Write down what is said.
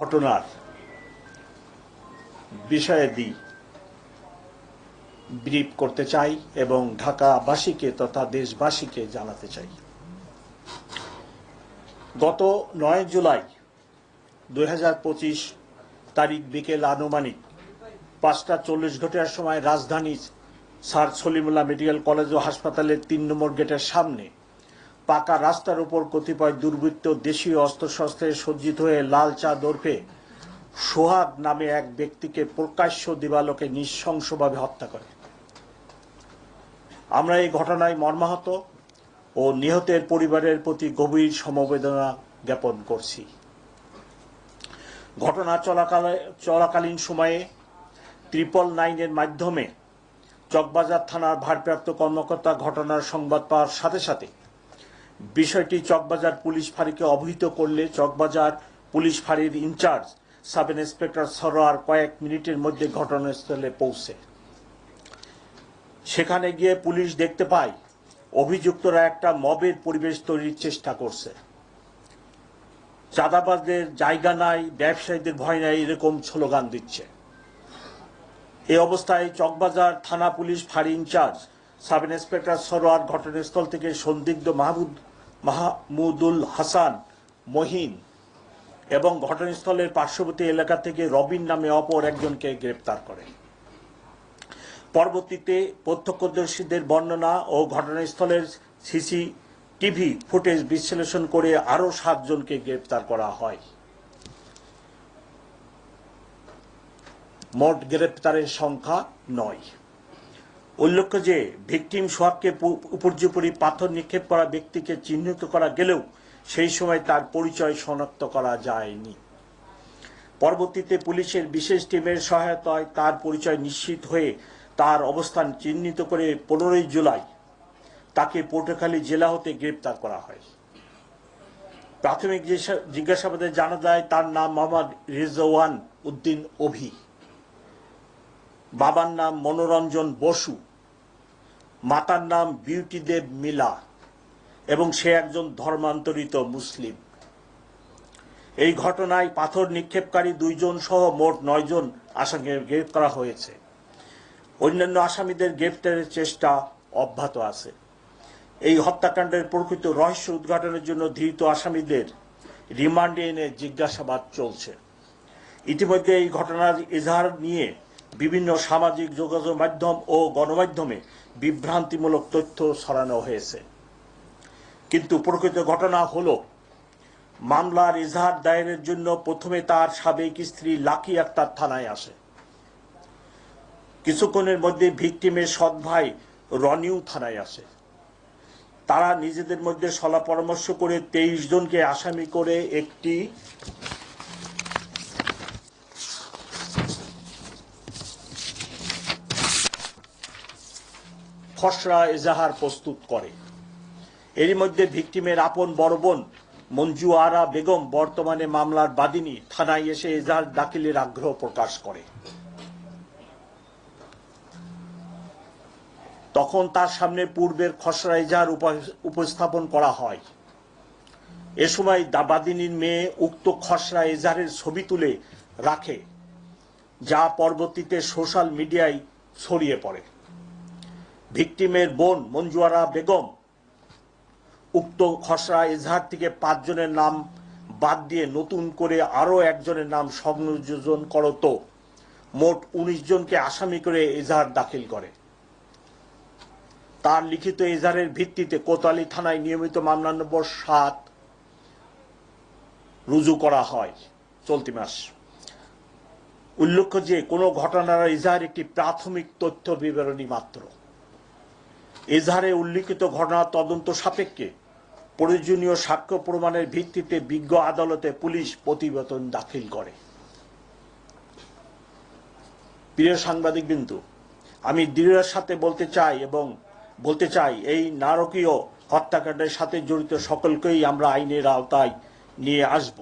ঘটনার বিষয়াদি ব্রিফ করতে চাই এবং ঢাকাবাসীকে তথা দেশবাসীকে জানাতে চাই। গত নয় জুলাই দুই হাজার পঁচিশ তারিখ বিকেল আনুমানিক পাঁচটা চল্লিশ ঘটার সময় রাজধানীর স্যার সলিমুল্লাহ মেডিকেল কলেজ ও হাসপাতালের তিন নম্বর গেটের সামনে পাকা রাস্তার উপর কতিপয় দুর্বৃত্ত দেশীয় অস্ত্রশস্ত্রে সজ্জিত হয়ে লাল চা দর্পে সোহাগ নামে এক ব্যক্তিকে প্রকাশ্য দিবালোকে নৃশংসভাবে হত্যা করে। আমরা এই ঘটনায় মর্মাহত ও নিহতের পরিবারের প্রতি গভীর সমবেদনা জ্ঞাপন করছি। ঘটনা চলাকালে চলাকালীন সময়ে ট্রিপল নাইনের মাধ্যমে চকবাজার থানার ভারপ্রাপ্ত কর্মকর্তা ঘটনার সংবাদ পাওয়ার সাথে সাথে বিষয়টি চকবাজার পুলিশ ফাঁড়িকে অবহিত করলে চকবাজার পুলিশ ফাঁড়ির in charge sub inspector Sarwar কয়েক মিনিটের মধ্যে ঘটনাস্থলে পৌঁছে। সেখানে গিয়ে পুলিশ দেখতে পায়, অভিযুক্তরা একটা মবের পরিবেশ তৈরির চেষ্টা করছে। চাঁদাবাজদের জায়গা নাই, ব্যবসায়ীদের ভয় নাই, এরকম স্লোগান দিচ্ছে। এ অবস্থায় চকবাজার থানা পুলিশ ফাঁড়ি ইনচার্জ সাব ইন্সপেক্টর সরোয়ার ঘটনাস্থল থেকে সন্দিগ্ধ মাহমুদ, মাহমুদুল হাসান মহিন এবং ঘটনাস্থলের পার্শ্ববর্তী এলাকা থেকে রবিন নামে অপর একজনকে গ্রেপ্তার করে। পরবর্তীতে প্রত্যক্ষদর্শীদের বর্ণনা ও ঘটনাস্থলের সিসি টিভি ফুটেজ বিশ্লেষণ করে আরও সাতজনকে গ্রেপ্তার করা হয়। মোট গ্রেপ্তারের সংখ্যা নয়। উল্লেখ্য যে, ভিকটিম সোহাগকে উপর্যুপরি পাথর নিক্ষেপ করা ব্যক্তিকে চিহ্নিত করা গেলেও সেই সময় তার পরিচয় শনাক্ত করা যায়নি। পরবর্তীতে পুলিশের বিশেষ টিমের সহায়তায় তার পরিচয় নিশ্চিত হয়ে তার অবস্থান চিহ্নিত করে পনেরোই জুলাই তাকে পটুয়াখালী জেলা হতে গ্রেপ্তার করা হয়। প্রাথমিক জিজ্ঞাসাবাদে জানা যায়, তার নাম মোহাম্মদ রিজওয়ান উদ্দিন অভি। বাবার নাম মনোরঞ্জন বসু, মাতার নাম বিউটি দেব মিলা, এবং সে একজন ধর্মান্তরিত মুসলিম। এই ঘটনায় পাথর নিক্ষেপকারী দুইজন সহ মোট নয়জন আসামিকে গ্রেফতার করা হয়েছে। অন্যান্য আসামিদের গ্রেফতারের চেষ্টা অব্যাহত আছে। এই হত্যাকাণ্ডের প্রকৃত রহস্য উদ্ঘাটনের জন্য ধৃত আসামিদের রিমান্ডে এনে জিজ্ঞাসাবাদ চলছে। ইতিমধ্যে এই ঘটনার এজাহার নিয়ে বিভিন্ন সামাজিক যোগাযোগ মাধ্যম ও গণমাধ্যমে বিভ্রান্তিমূলক তথ্য ছড়ানো হয়েছে। কিন্তু প্রকৃত ঘটনা হল মামলার এজাহার দায়েরের জন্য প্রথমে তার সাবেক স্ত্রী লাকি আক্তার থানায় আসে। কিছুক্ষণের মধ্যে ভিকটিমের সৎ ভাই রনিউ থানায় আসে। তারা নিজেদের মধ্যে সলা পরামর্শ করে তেইশ জনকে আসামি করে একটি খসড়া এজাহার প্রস্তুত করে। এরই মধ্যে ভিকটিমের আপন বড় বোন মঞ্জু আরা বেগম বর্তমানে মামলার বাদিনী, থানায় এসে এজাহার দাখিলের আগ্রহ প্রকাশ করে। তখন তার সামনে পূর্বের খসড়া এজাহার উপস্থাপন করা হয়। এ সময় দাবাদিনীর মেয়ে উক্ত খসড়া এজাহারের ছবি তুলে রাখে, যা পরবর্তীতে সোশ্যাল মিডিয়ায় ছড়িয়ে পড়ে। ভিকটিমের বোন মঞ্জুয়ারা বেগম উক্ত খসড়া এজাহার থেকে পাঁচজনের নাম বাদ দিয়ে নতুন করে আরও একজনের নাম সংযোজন করত। মোট উনিশ জনকে আসামি করে এজাহার দাখিল করে। তার লিখিত এজাহারের ভিত্তিতে কোতালি থানায় নিয়মিত মামলা নম্বর সাত রুজু করা হয়। চলতি মাস। উল্লেখ্য যে, কোনো ঘটনার এজাহার একটি প্রাথমিক তথ্য বিবরণী মাত্র। এজাহারে উল্লিখিত ঘটনা তদন্ত সাপেক্ষে প্রয়োজনীয় সাক্ষ্য প্রমাণের ভিত্তিতে বিজ্ঞ আদালতে পুলিশ প্রতিবেদন দাখিল করে। প্রিয় সাংবাদিক বিন্দু আমি দৃঢ়ের সাথে বলতে চাই এবং বলতে চাই, এই নারকীয় হত্যাকাণ্ডের সাথে জড়িত সকলকেই আমরা আইনের আওতায় নিয়ে আসব।